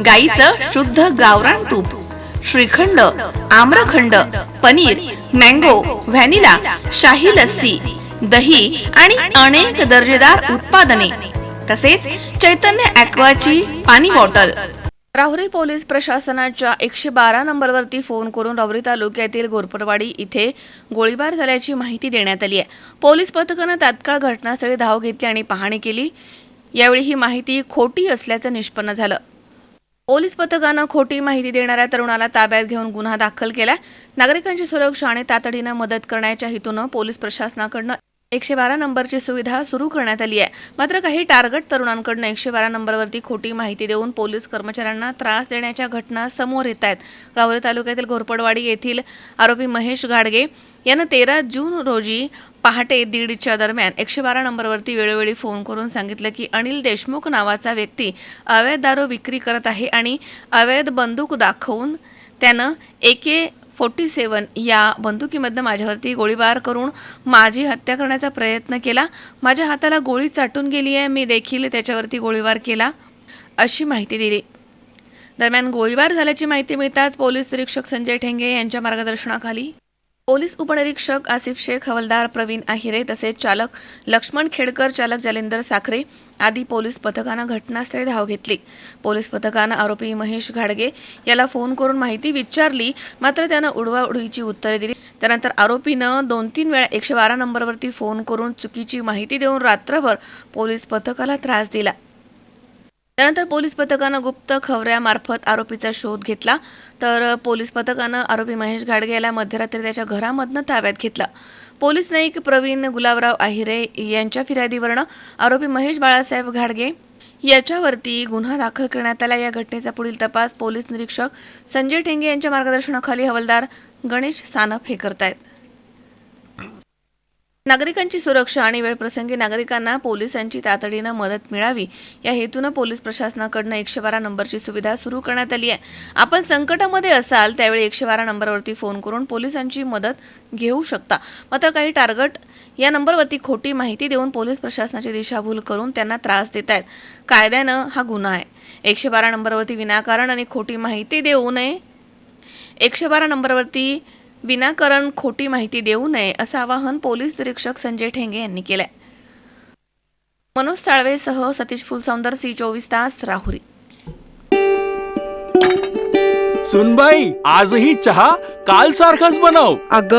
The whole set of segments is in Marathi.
गाईचं शुद्ध गावरान तूप श्रीखंड आम्रखंड पनीर मँगो व्हॅनिला शाही लस्सी दही आणि अनेक दर्जेदार उत्पादने. तसेच चैतन्य ॲक्वाची पाणी बॉटल. राहुरी पोलीस प्रशासनाच्या एकशे बारा नंबरवरती फोन करून राहुरी तालुक्यातील गोरपडवाडी इथे गोळीबार झाल्याची माहिती देण्यात आली आहे. पोलीस पथकानं तात्काळ घटनास्थळी धाव घेतली आणि पाहणी केली. यावेळी ही माहिती खोटी असल्याचं निष्पन्न झालं. पोलीस पथकानं खोटी माहिती देणाऱ्या तरुणाला ताब्यात घेऊन गुन्हा दाखल केला नागरिकांची सुरक्षा आणि तातडीनं मदत करण्याच्या हेतूनं पोलीस प्रशासनाकडनं एकशे बारा नंबरची सुविधा सुरू करण्यात आली आहे. मात्र काही टार्गेट तरुणांकडनं एकशे बारा नंबरवरती खोटी माहिती देऊन पोलीस कर्मचाऱ्यांना त्रास देण्याच्या घटना समोर येत आहेत. रावरी तालुक्यातील घोरपडवाडी येथील आरोपी महेश घाडगे यानं तेरा जून रोजी पहाटे दीडच्या दरम्यान एकशे बारा नंबरवरती वेळोवेळी फोन करून सांगितलं की अनिल देशमुख नावाचा व्यक्ती अवैध दारू विक्री करत आहे आणि अवैध बंदूक दाखवून त्यानं एके फोर्टी सेवन या बंदुकीमधनं माझ्यावरती गोळीबार करून माझी हत्या करण्याचा प्रयत्न केला. माझ्या हाताला गोळी चाटून गेली आहे मी देखील त्याच्यावरती गोळीबार केला अशी माहिती दिली. दरम्यान गोळीबार झाल्याची माहिती मिळताच पोलीस निरीक्षक संजय ठेंगे यांच्या मार्गदर्शनाखाली पोलीस उपनिरीक्षक आसिफ शेख हवलदार प्रवीण आहिरे तसेच चालक लक्ष्मण खेडकर चालक जालिंदर साखरे आदी पोलीस पथकानं घटनास्थळी धाव घेतली. पोलीस पथकानं आरोपी महेश घाडगे याला फोन करून माहिती विचारली मात्र त्यानं उडवाउडवीची उत्तरे दिली. त्यानंतर आरोपीनं दोन तीन वेळा एकशे बारा नंबरवरती फोन करून चुकीची माहिती देऊन रात्रभर पोलीस पथकाला त्रास दिला. त्यानंतर पोलीस पथकानं गुप्त खवऱ्यामार्फत आरोपीचा शोध घेतला. तर पोलीस पथकानं आरोपी महेश घाडगे याला मध्यरात्री त्याच्या घरामधनं ताब्यात घेतलं. पोलीस नाईक प्रवीण गुलाबराव आहिरे यांच्या फिर्यादीवरनं आरोपी महेश बाळासाहेब घाडगे याच्यावरती गुन्हा दाखल करण्यात आला. या घटनेचा पुढील तपास पोलीस निरीक्षक संजय ठेंगे यांच्या मार्गदर्शनाखाली हवालदार गणेश सानप हे करतायत. नागरिकांची सुरक्षा आणि वेळप्रसंगी नागरिकांना पोलिसांची तातडीनं मदत मिळावी. या हेतूनं पोलीस प्रशासनाकडनं एकशे बारा नंबरची सुविधा सुरू करण्यात आली आहे. आपण संकटामध्ये असाल त्यावेळी एकशे बारा नंबरवरती फोन करून पोलिसांची मदत घेऊ शकता. मात्र काही टार्गेट या नंबरवरती खोटी माहिती देऊन पोलीस प्रशासनाची दिशाभूल करून त्यांना त्रास देत आहेत. कायद्यानं हा गुन्हा आहे. एकशे बारा नंबरवरती विनाकारण आणि खोटी माहिती देऊ नये. एकशे बारा नंबरवरती विनाकारण खोटी माहिती देऊ नये असं आवाहन पोलीस निरीक्षक संजय ठेंगे यांनी केलंय. मनोज साळवेसह सतीश फुलसौंदर सी चोवीस तास राहुरी. सुनबाई आजही चहा काल सारखाच बनव. अग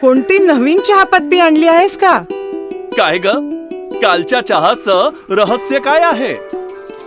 कोणती नवीन चहापत्ती आणली आहेस का? काय ग? कालच्या चहाचं रहस्य काय आहे?